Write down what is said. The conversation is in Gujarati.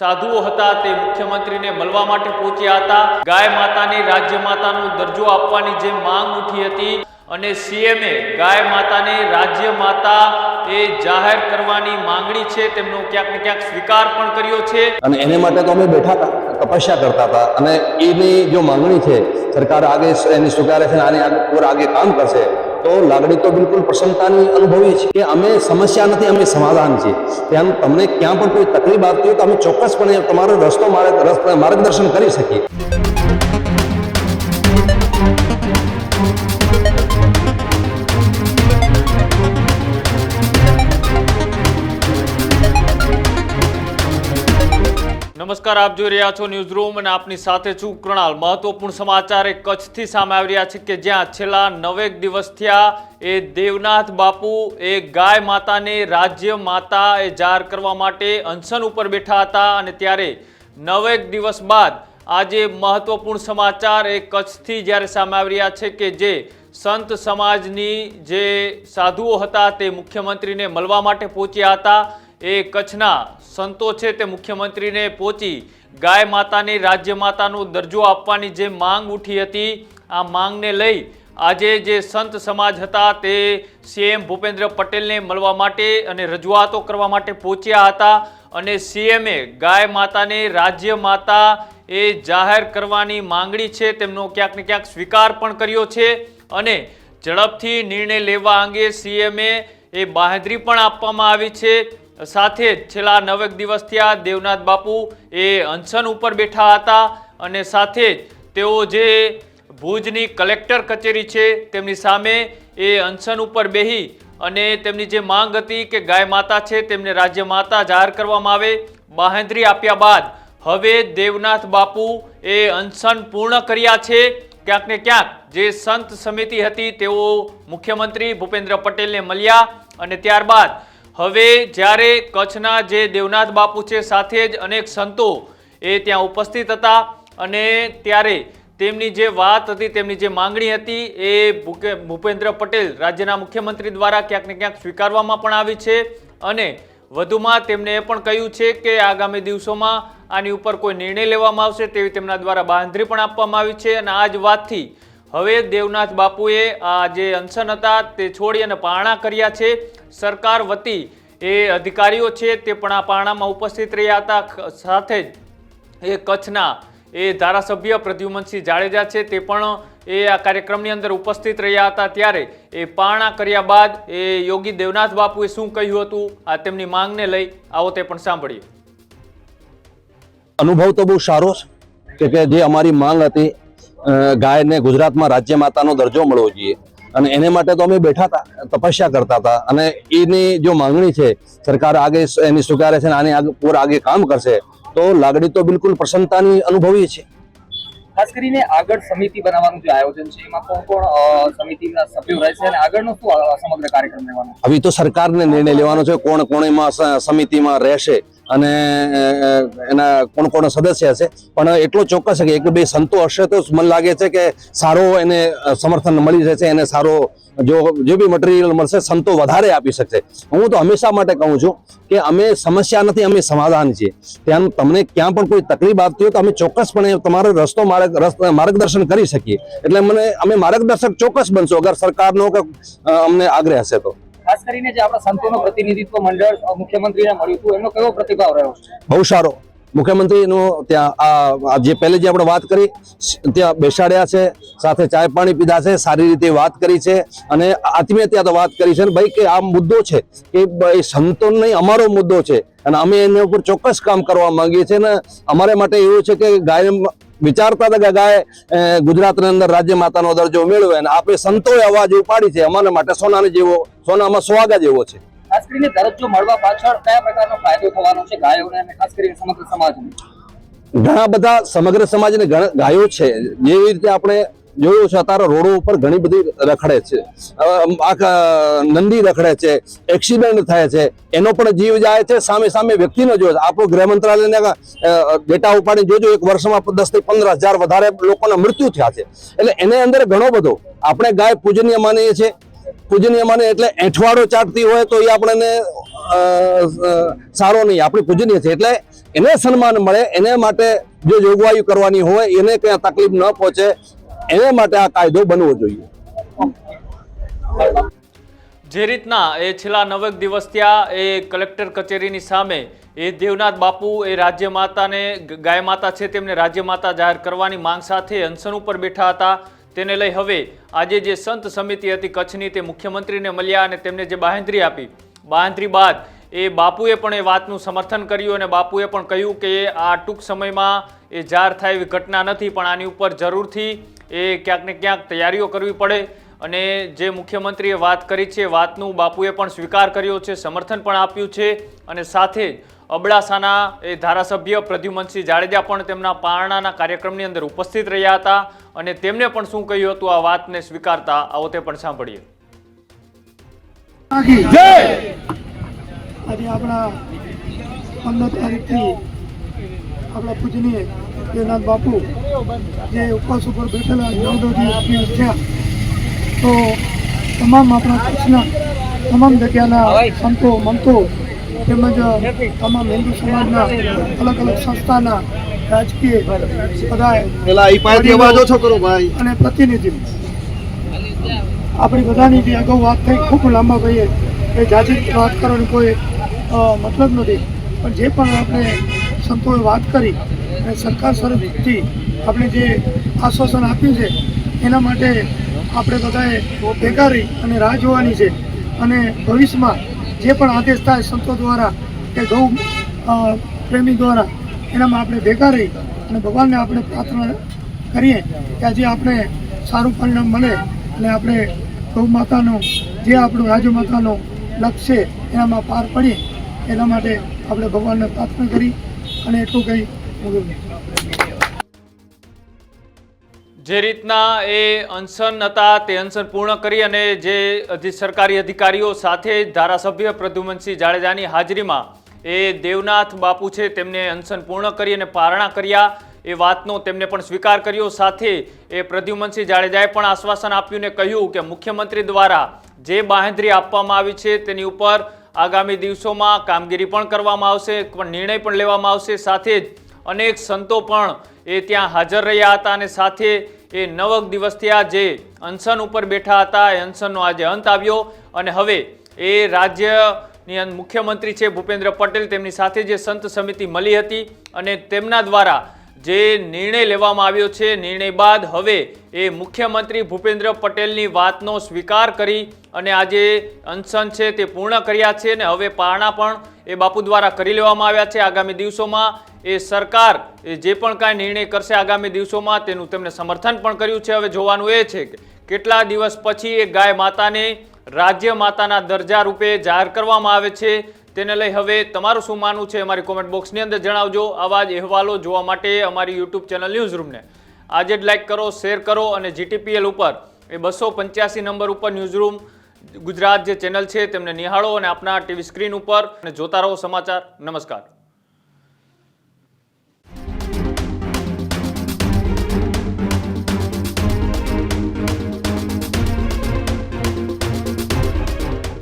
સાધુઓ હતા તે મુખ્યમંત્રીને મળવા માટે પહોંચ્યા હતા. ગાય માતાને રાજ્ય માતાનો દરજ્જો આપવાની જે માંગ ઉઠી હતી અને સીએમએ ગાય માતાને રાજ્ય માતા એ જાહેર કરવાની માંગણી છે તેમનો ક્યાંક ને ક્યાંક સ્વીકાર પણ કર્યો છે. અને એને માટે તો અમે બેઠા તપસ્યા કરતા હતા અને એની જો માંગણી છે, સરકાર આગે એની સ્વીકારે છે અને આની આગે પર આગે કામ કરશે તો લાગણી તો બિલકુલ પ્રસન્નતાની અનુભવીએ છીએ કે અમે સમસ્યા નથી, અમે સમાધાન છીએ. ત્યાં તમને ક્યાં પણ કોઈ તકલીફ આવતી હોય તો અમે ચોક્કસપણે તમારો રસ્તો માર્ગ માર્ગદર્શન કરી શકીએ. નમસ્કાર, આપ જોઈ રહ્યા છો ન્યૂઝ રૂમ અને આપની સાથે છું કૃણાલ. મહત્વપૂર્ણ સમાચાર એ કચ્છથી સામે આવી રહ્યા છે કે જ્યાં છેલ્લા નવેક દિવસ થયા એ દેવનાથ બાપુ, એ ગાય માતાને રાજ્ય માતા એ જાહેર કરવા માટે અનશન ઉપર બેઠા હતા અને ત્યારે નવેક દિવસ બાદ આજે મહત્વપૂર્ણ સમાચાર એ કચ્છથી જ્યારે સામે આવી રહ્યા છે કે જે સંત સમાજની જે સાધુઓ હતા તે મુખ્યમંત્રીને મળવા માટે પહોંચ્યા હતા. એ કચ્છના સંતો છે તે મુખ્યમંત્રીને પહોંચી ગાય માતાની, રાજ્ય માતાનો દરજ્જો આપવાની જે માંગ ઉઠી હતી, આ માંગને લઈ આજે જે સંત સમાજ હતા તે સીએમ ભૂપેન્દ્ર પટેલને મળવા માટે અને રજૂઆતો કરવા માટે પહોંચ્યા હતા અને સીએમએ ગાય માતાને, રાજ્ય માતા એ જાહેર કરવાની માંગણી છે તેમનો ક્યાંક ને ક્યાંક સ્વીકાર પણ કર્યો છે અને ઝડપથી નિર્ણય લેવા અંગે સીએમએ એ બાંહેધરી પણ આપવામાં આવી છે. સાથે જ છેલ્લા નવેક દિવસથી આ દેવનાથ બાપુ એ અનશન ઉપર બેઠા હતા અને સાથે જ તેઓ જે ભુજની કલેક્ટર કચેરી છે તેમની સામે એ અનશન ઉપર બેહી અને તેમની જે માંગ હતી કે ગાય માતા છે તેમને રાજ્ય માતા જાહેર કરવામાં આવે, બાહેંધરી આપ્યા બાદ હવે દેવનાથ બાપુ એ અનશન પૂર્ણ કર્યા છે. ક્યાંક ને ક્યાંક જે સંત સમિતિ હતી તેઓ મુખ્યમંત્રી ભૂપેન્દ્ર પટેલને મળ્યા અને ત્યારબાદ હવે જ્યારે કચ્છના જે દેવનાથ બાપુ છે, સાથે જ અનેક સંતો એ ત્યાં ઉપસ્થિત હતા અને ત્યારે તેમની જે વાત હતી, તેમની જે માંગણી હતી એ ભૂપેન્દ્ર પટેલ રાજ્યના મુખ્યમંત્રી દ્વારા ક્યાંક ને ક્યાંક સ્વીકારવામાં પણ આવી છે અને વધુમાં તેમણે એ પણ કહ્યું છે કે આગામી દિવસોમાં આની ઉપર કોઈ નિર્ણય લેવામાં આવશે તેવી તેમના દ્વારા બાંધરી પણ આપવામાં આવી છે અને આ જ વાતથી હવે દેવનાથ બાપુએ આ જે અનશન હતા તે છોડી અને પારણા કર્યા છે. સરકાર વતી એ અધિકારીઓ છે તે પણ આ પારણામાં ઉપસ્થિત રહ્યા હતા. સાથે જ એ કચ્છના એ ધારાસભ્ય પ્રદ્યુમનસિંહ જાડેજા છે તે પણ એ આ કાર્યક્રમની અંદર ઉપસ્થિત રહ્યા હતા. ત્યારે એ પારણા કર્યા બાદ એ યોગી દેવનાથ બાપુએ શું કહ્યું હતું, આ તેમની માંગને લઈ આવો તે પણ સાંભળીએ. અનુભવ તો બહુ સારો કે જે અમારી માંગ હતી ગાયને ગુજરાતમાં રાજ્ય માતાનો દરજ્જો મળવો જોઈએ. અને એને માટે તો અમે બેઠા હતા તપસ્યા કરતા હતા અને એની જો માંગણી છે સરકાર આગે એની સ્વીકારે છે અને આની આગે પૂર આગે કામ કરશે તો લાગણી તો બિલકુલ પ્રસન્નતાની અનુભવીએ છીએ ખાસ કરીને આગળ સમિતિ બનાવવાનું જે આયોજન છે એમાં કોણ કોણ સમિતિના સભ્યો રહેશે અને આગળનો શું સમગ્ર કાર્યક્રમ રહેવાનો? હવે તો સરકારને નિર્ણય લેવાનો છે કોણ કોણ એમાં સમિતિમાં રહેશે અને એના કોણ કોણ સદસ્ય હશે? પણ એટલો ચોક્કસ છે કે એક બે સંતો હશે તો મને લાગે છે કે સારો એને સમર્થન મળી જશે, એને સારો જો, જે બી મટીરિયલ મળશે, સંતો વધારે આપી શકશે. હું તો હંમેશા માટે કહું છું કે અમે સમસ્યા નથી, અમે સમાધાન છીએ. ત્યાં તમને ક્યાં પણ કોઈ તકલીફ આવતી હોય તો અમે ચોક્કસપણે તમારો રસ્તો માર્ગ માર્ગદર્શન કરી શકીએ. એટલે મને, અમે માર્ગદર્શક ચોક્કસ બનશો, અગર સરકારનો કે અમને આગ્રહ હશે તો. ખાસ કરીને જે આપણા સંતોનો પ્રતિનિધિત્વ મંડળ મુખ્યમંત્રીને મળ્યું હતું એમનો કયો પ્રતિભાવ રહ્યો બહુ સારો. મુખ્યમંત્રીનો ત્યાં, આ જે પહેલે જે આપણે વાત કરી ત્યાં બેસાડ્યા છે, સાથે ચાય પાણી પીધા છે, સારી રીતે વાત કરી છે, અને આત્મીયતા તો વાત કરી છે. ને ભાઈ, કે આ મુદ્દો છે, કે ભાઈ, સંતો નહીં, અમારો મુદ્દો છે. અને અમે એના ઉપર ચોક્કસ કામ કરવા માંગીએ છીએ. ને અમારે માટે એવું છે કે ગાય વિચારતા હતા કે ગાય ગુજરાતની અંદર રાજ્ય માતાનો દરજ્જો મેળવે અને આપણે સંતોએ અવાજ ઉપાડી છે અમારા માટે સોનાની જેવો સોનામાં સુહાગા જેવો છે. ખાસ કરીને દરજ્જો મળવા પાછળ કયા પ્રકારનો ફાયદો થવાનો છે ગાયોને અને ખાસ કરીને સમગ્ર સમાજને? ઘણા બધા સમગ્ર સમાજને ઘણા ગાયો છે. જેવી રીતે આપણે જોયું છે અત્યારે રોડો ઉપર ઘણી બધી રખડે છે. આ નંદી રખડે છે એક્સિડન્ટ થાય છે, એનો પણ જીવ જાય છે, સામે સામે વ્યક્તિનો જો આપણું ગૃહ મંત્રાલયના ડેટા ઉપાડી જોજો, એક વર્ષમાં દસથી પંદર હજાર વધારે લોકોના મૃત્યુ થયા છે. એટલે એને અંદર ઘણો બધો, આપણે ગાય પૂજનીય માનીએ છીએ. પૂજનીય માને એટલે એઠવાડો ચાટતી હોય તો એ આપણને સારો નહીં, આપણી પૂજનીય છે. એટલે એને સન્માન મળે, એને માટે જો જોગવાઈ કરવાની હોય, એને ક્યાં તકલીફ ન પહોંચે એને માટે આ કાયદો બનવો જોઈએ. જે રીતના એ છેલ્લા નવેક દિવસ ત્યાં એ કલેક્ટર કચેરીની સામે એ દેવનાથ બાપુ એ રાજ્ય માતાને ગાય માતા છે તેમને રાજ્ય માતા જાહેર કરવાની માંગ સાથે અનશન ઉપર બેઠા હતા. તેને લઈ હવે આજે જે સંત સમિતિ હતી કચ્છની, તે મુખ્યમંત્રીને મળ્યા અને તેમને જે બાહેંધરી આપી. બાહેંધરી બાદ એ બાપુએ પણ એ વાતનું સમર્થન કર્યું અને બાપુએ પણ કહ્યું કે આ ટૂંક સમયમાં એ જાહેર થાય એવી ઘટના નથી, પણ આની ઉપર જરૂરથી એ ક્યાંક ને ક્યાંક તૈયારીઓ કરવી પડે. અને જે મુખ્યમંત્રીએ વાત કરી છે વાતનું બાપુએ પણ સ્વીકાર કર્યો છે, સમર્થન પણ આપ્યું છે. અને સાથે અબડાસાના એ ધારાસભ્ય પ્રદ્યુમનસિંહ જાડેજા પણ તેમના પારણાના કાર્યક્રમની અંદર ઉપસ્થિત રહ્યા હતા અને તેમને પણ શું કહ્યું હતું, આ વાતને સ્વીકારતા આવો તે પણ સાંભળીએ. આજે આપણા પંદર તારીખથી આપણા પૂજનીય દેવનાથ બાપુ જે ઉપવાસ ઉપર બેઠેલા નવ આપી થયા તો તમામ આપણા કચ્છના તમામ જગ્યાના સંતો મંતો તેમજ તમામ હિન્દુ સમાજના અલગ અલગ સંસ્થાના રાજકીય ભાઈ. અને પ્રતિનિધિ. આપણી બધાની જે અગાઉ વાત થઈ ખૂબ લાંબા ભાઈએ એ જાજી વાત કરવાની કોઈ મતલબ નથી પણ જે પણ આપણે સંતોએ વાત કરી અને સરકાર સ્વરૂપથી આપણે જે આશ્વાસન આપ્યું છે, એના માટે આપણે બધાએ ભેગા રહી અને રાહ જોવાની છે અને ભવિષ્યમાં જે પણ આદેશ થાય સંતો દ્વારા કે ગૌ પ્રેમી દ્વારા, એનામાં આપણે ભેગા રહી અને ભગવાનને આપણે પ્રાર્થના કરીએ કે આજે આપણે સારું પરિણામ મળે અને આપણે ગૌ માતાનું, જે આપણું રાજુ માતાનું લક્ષ્ય એનામાં પાર પડીએ. એના માટે આપણે ભગવાનને પ્રાર્થના કરી અને એટલું કહી જે રીતના એ અનશન હતા તે અનશન પૂર્ણ કરી અને જે સરકારી અધિકારીઓ સાથે ધારાસભ્ય પ્રદ્યુમનસિંહ જાડેજાની હાજરીમાં એ દેવનાથ બાપુ છે તેમને અનશન પૂર્ણ કરી અને પારણા કર્યા. એ વાતનો તેમને પણ સ્વીકાર કર્યો. સાથે એ પ્રદ્યુમનસિંહ જાડેજાએ પણ આશ્વાસન આપ્યું ને કહ્યું કે મુખ્યમંત્રી દ્વારા જે બાહેંધરી આપવામાં આવી છે તેની ઉપર આગામી દિવસોમાં કામગીરી પણ કરવામાં આવશે, પણ નિર્ણય પણ લેવામાં આવશે. સાથે જ અનેક સંતો પણ એ ત્યાં હાજર રહ્યા હતા અને સાથે એ નવક દિવસથી આ જે અનશન ઉપર બેઠા હતા, એ અનશનનો આજે અંત આવ્યો. અને હવે એ રાજ્યની મુખ્યમંત્રી છે ભૂપેન્દ્ર પટેલ, તેમની સાથે જે સંત સમિતિ મળી હતી અને તેમના દ્વારા જે નિર્ણય લેવામાં આવ્યો છે, નિર્ણય બાદ હવે એ મુખ્યમંત્રી ભૂપેન્દ્ર પટેલની વાતનો સ્વીકાર કરી અને આજે અનશન છે તે પૂર્ણ કર્યા છે અને હવે પારણા પણ એ બાપુ દ્વારા કરી લેવામાં આવ્યા છે. આગામી દિવસોમાં એ સરકાર એ જે પણ કાંઈ નિર્ણય કરશે આગામી દિવસોમાં તેનું તેમણે સમર્થન પણ કર્યું છે. હવે જોવાનું એ છે કે કેટલા દિવસ પછી એ ગાય માતાને રાજ્ય માતાના દરજા રૂપે જાહેર કરવામાં આવે છે તેને લઈ હવે તમારું શું માનવું છે? અમારી કોમેન્ટ બોક્સની અંદર જણાવજો. આવા જ અહેવાલો જોવા માટે અમારી યુટ્યુબ ચેનલ ન્યૂઝ રૂમને આજે જ લાઈક કરો શેર કરો અને જીટીપીએલ ઉપર એ બસો પંચ્યાસી નંબર ઉપર ન્યૂઝરૂમ ગુજરાત જે ચેનલ છે, તેમને નિહાળો અને આપના ટીવી સ્ક્રીન ઉપર અને જોતા રહો સમાચાર. નમસ્કાર.